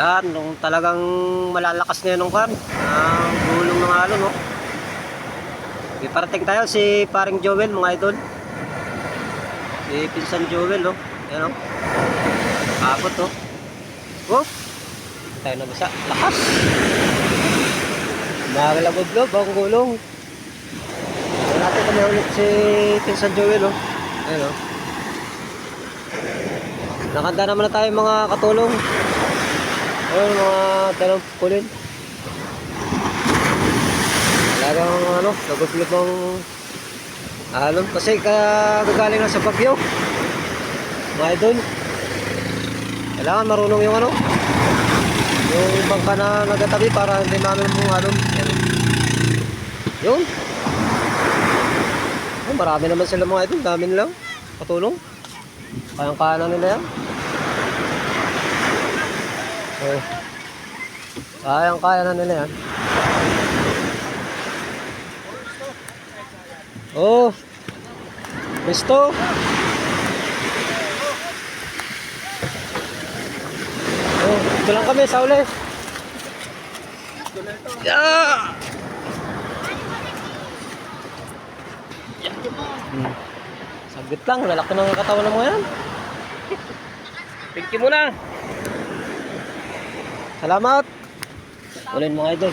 Yan, nung talagang malalakas na yun ng kan. Ang gulong ng alon, no? Iparating tayo si paring Joel, mga idol. Si Pinsan Joel, no? Yan, no? Kapot, no? Oh! Tayo na basa. Lakas! Nakalagod-lob ang gulong. Ayan natin kami ulit si Pinsan Joel, no? Ayan, no? Nakanda naman na tayo mga katulong. Ayun, mga dalawang kulin. Talagang ano, nagublog ng alon. Kasi kaya gagaling na sa bagyo. Mga idol. Kailangan marunong yung ano. Yung bangka na nagatabi para hindi namin mong. Yan. Yun. Oh, marami naman sila mga idol. Dami nilang katulong. Kayang-kaya na nila yan. Kayang-kaya na nila yan. Oh. Gusto. Oh, ito lang kami sa uli. Yeah! Hmm. Saglit lang, lalaki ng katawan mga yan. Thank you muna. Salamat. Ulit mga idol.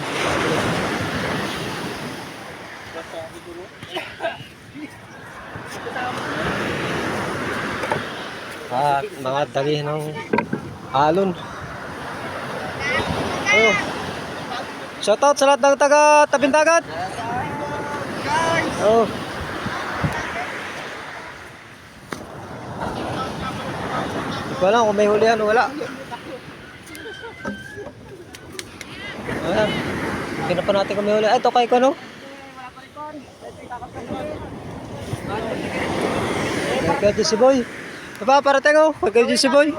At mga dali ng alon. Oh. Shoutout sa lahat ng taga Tabindagat. Oh. Alam kung may hulihan wala. Ayan. Hindi na pa natin may huli. Ay, ito kay ko, no? Kay si Boy. Diba, parating oh. Kay si Boy.